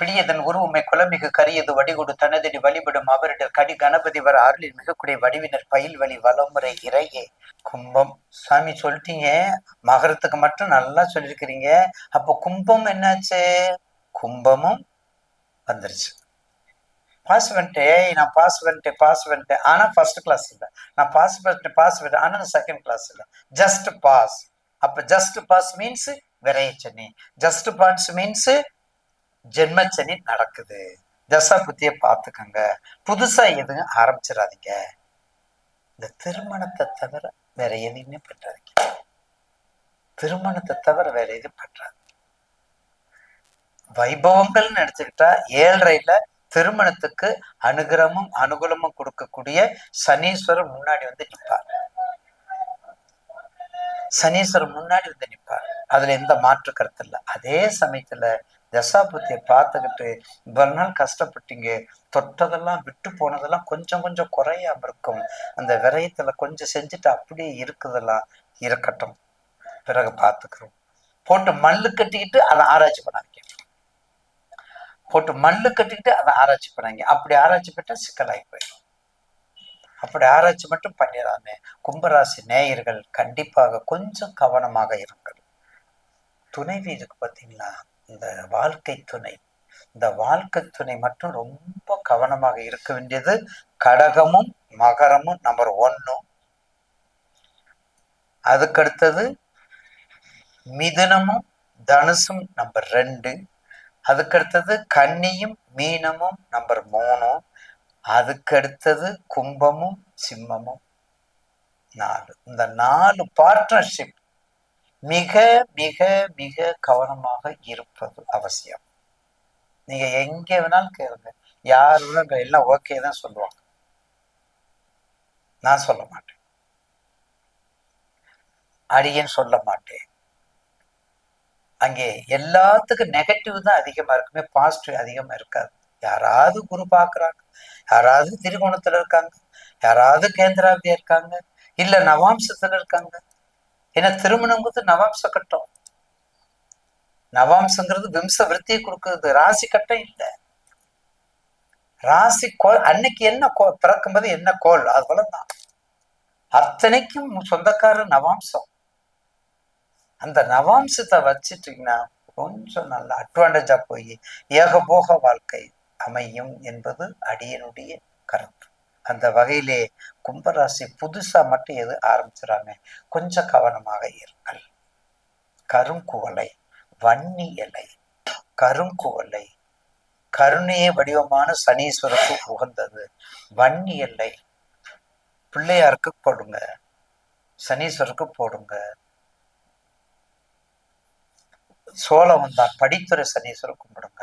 பிடியதன் உருவமை குலமிகு கரியது வடிகொடு தனதடி வழிபடும் அவரிடர் கடி கணபதி வர அருளில் மிகக்கூடிய வடிவினர் பயில் வழி வலமுறை இறையே. கும்பம். சாமி சொல்லிட்டீங்க மகரத்துக்கு மட்டும் நல்லா சொல்லியிருக்கிறீங்க அப்போ கும்பம் என்னாச்சு? கும்பமும் வந்துருச்சு. பாஸ் பண்ணிட்டேன். நான் பாஸ் பண்ணிட்டேன் பாஸ் பண்ணிட்டேன். ஆனால் ஃபர்ஸ்ட் கிளாஸ் இல்லை. நான் பாஸ் பண்ணிட்டேன் பாஸ் பண்ணிட்டேன். நான் செகண்ட் கிளாஸ் இல்லை. ஜஸ்ட் பாஸ் அப்போ just pass means Chennai just pass means ஜென்மச்சனி நடக்குது. தசா புத்திய பார்த்துக்கோங்க. புதுசா எதுவும் ஆரம்பிச்சிடாதீங்க. இந்த திருமணத்தை தவிர வேற எதையுமே பண்றாதீங்க திருமணத்தை தவிர வேற எதுவும் பண்றாது வைபவங்கள்னு நினைச்சுக்கிட்டா ஏழரையில திருமணத்துக்கு அனுகிரமும் அனுகூலமும் கொடுக்கக்கூடிய சனீஸ்வரர் முன்னாடி வந்து நிற்பார் சனீஸ்வரர் முன்னாடி வந்து நிற்பார் அதுல எந்த மாற்று கருத்து இல்லை. அதே சமயத்துல தசாபுத்தியை பார்த்துக்கிட்டு இவ்வளவு நாள் கஷ்டப்பட்டீங்க. தொட்டதெல்லாம் விட்டு போனதெல்லாம் கொஞ்சம் கொஞ்சம் குறையாம இருக்கும். அந்த விரயத்துல கொஞ்சம் செஞ்சுட்டு அப்படியே இருக்குதெல்லாம் இருக்கட்டும். பிறகு பார்த்துக்கிறோம். போட்டு மல்லு கட்டிக்கிட்டு அதை ஆராய்ச்சி பண்ணாங்க போட்டு மல்லு கட்டிக்கிட்டு அதை ஆராய்ச்சி பண்ணாங்க அப்படி ஆராய்ச்சி பண்ணா சிக்கலாகி போயிடும். அப்படி ஆராய்ச்சி மட்டும் பண்ணிடாம கும்பராசி நேயர்கள் கண்டிப்பாக கொஞ்சம் கவனமாக இருங்கள். துணைவி இருக்கு பார்த்தீங்களா? இந்த வாழ்க்கை துணை. இந்த வாழ்க்கை துணை மட்டும் ரொம்ப கவனமாக இருக்க வேண்டியது கடகமும் மகரமும் நம்பர் ஒன்னும் அதுக்கடுத்தது மிதுனமும் தனுசும் நம்பர் ரெண்டு அதுக்கடுத்தது கன்னியும் மீனமும் நம்பர் மூணு அதுக்கடுத்தது கும்பமும் சிம்மமும் நாலு. இந்த நாலு பார்ட்னர்ஷிப் மிக மிக மிக கவனமாக இருப்பது அவசியம். நீங்க எங்க வேணாலும் கேளுங்க. யார் வேணாலும் எல்லாம் ஓகே தான் சொல்லுவாங்க. நான் சொல்ல மாட்டேன். அடியன் சொல்ல மாட்டேன். அங்கே எல்லாத்துக்கும் நெகட்டிவ் தான் அதிகமா இருக்குமே பாசிட்டிவ் அதிகமா இருக்காது. யாராவது குரு பாக்குறாங்க யாராவது திரிகோணத்துல இருக்காங்க யாராவது கேந்திராவியா இருக்காங்க இல்ல நவாம்சத்துல இருக்காங்க. ஏன்னா திருமணங்கிறது நவாம்ச கட்டம். நவாம்சங்கிறது விம்ச விருத்தியை கொடுக்குறது. ராசி கட்டம் இல்லை. ராசி கோல் அன்னைக்கு என்ன கோ பிறக்கும்போது என்ன கோல் அது போலதான் அத்தனைக்கும் சொந்தக்காரர் நவாம்சம். அந்த நவாம்சத்தை வச்சுட்டீங்கன்னா கொஞ்சம் நல்ல அட்வான்டேஜா போய் ஏகபோக வாழ்க்கை அமையும் என்பது அடியனுடைய கருத்து. அந்த வகையிலே கும்பராசி புதுசா மட்டும் எது ஆரம்பிச்சிடாம கொஞ்சம் கவனமாக இருங்கள். கருங்குவலை வன்னி இலை கருங்குவலை கருணையே வடிவமான சனீஸ்வருக்கு உகந்தது. வன்னி எல்லை பிள்ளையாருக்கு போடுங்க சனீஸ்வருக்கு போடுங்க. சோழம் தான் படித்துறை சனீஸ்வரர் கும்பிடுங்க.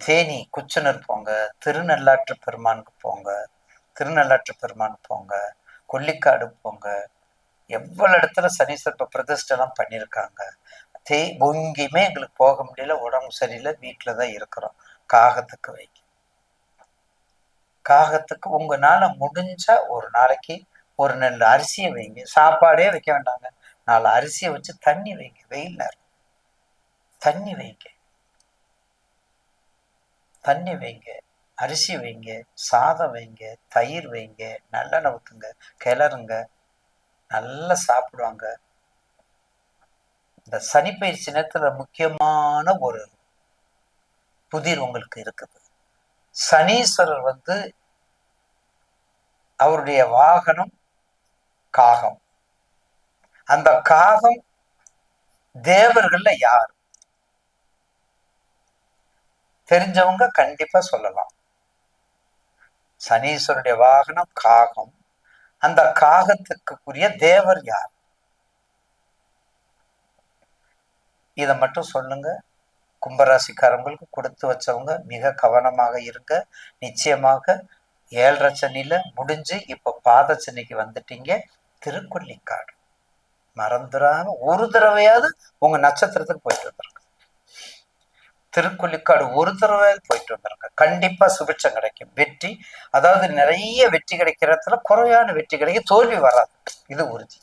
தேனி குச்சனூர் போங்க திருநள்ளாற்று பெருமானுக்கு போங்க திருநள்ளாற்று பெருமான் போங்க கொல்லிக்காடு போங்க. எவ்வளவு இடத்துல சனீஸ்வரப்ப பிரதிஷ்டெல்லாம் பண்ணியிருக்காங்க. தே எங்கேயுமே எங்களுக்கு போக முடியல உடம்பு சரியில்லை வீட்டில தான் இருக்கிறோம். காகத்துக்கு வைக்க காகத்துக்கு உங்களால முடிஞ்சா ஒரு நாளைக்கு ஒரு நெல் அரிசியை வைங்க. சாப்பாடே வைக்க வேண்டாங்க. நாலு அரிசியை வச்சு தண்ணி வைங்க வெயில் நேரம். தண்ணி வைங்க. தண்ணி வைங்க அரிசி வைங்க சாதம் வைங்க தயிர் வைங்க நல்லெண்ணெய் ஊற்றுங்க கிளறுங்க நல்லா சாப்பிடுவாங்க. இந்த சனிப்பயிற்சி நேரத்துல முக்கியமான ஒரு புதிர் உங்களுக்கு இருக்குது. சனீஸ்வரர் வந்து அவருடைய வாகனம் காகம். அந்த காகம் தேவர்கள்ல யார்? தெரிஞ்சவங்க கண்டிப்பா சொல்லலாம். சனீஸ்வருடைய வாகனம் காகம். அந்த காகத்துக்குரிய தேவர் யார்? இதை மட்டும் சொல்லுங்க. கும்பராசிக்காரங்களுக்கு கொடுத்து வச்சவங்க மிக கவனமாக இருங்க. நிச்சயமாக ஏழரை சனியில முடிஞ்சு இப்ப பாத சனிக்கு வந்துட்டீங்க. திருக்கொல்லிக்காடு. மறந்துடாம ஒரு தடவையாவது உங்க நட்சத்திரத்துக்கு போயிட்டு வந்துருங்க. திருக்குள்ளிக்காடு ஒரு தடவை போயிட்டு வந்துருங்க கண்டிப்பா சுபிட்சம் கிடைக்கும். வெற்றி அதாவது நிறைய வெற்றி கிடைக்கிற இடத்துல குறையான வெற்றி கிடைக்கும் தோல்வி வராது. இது உறுதி.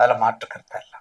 அதுல மாற்று கருத்தை இல்லை.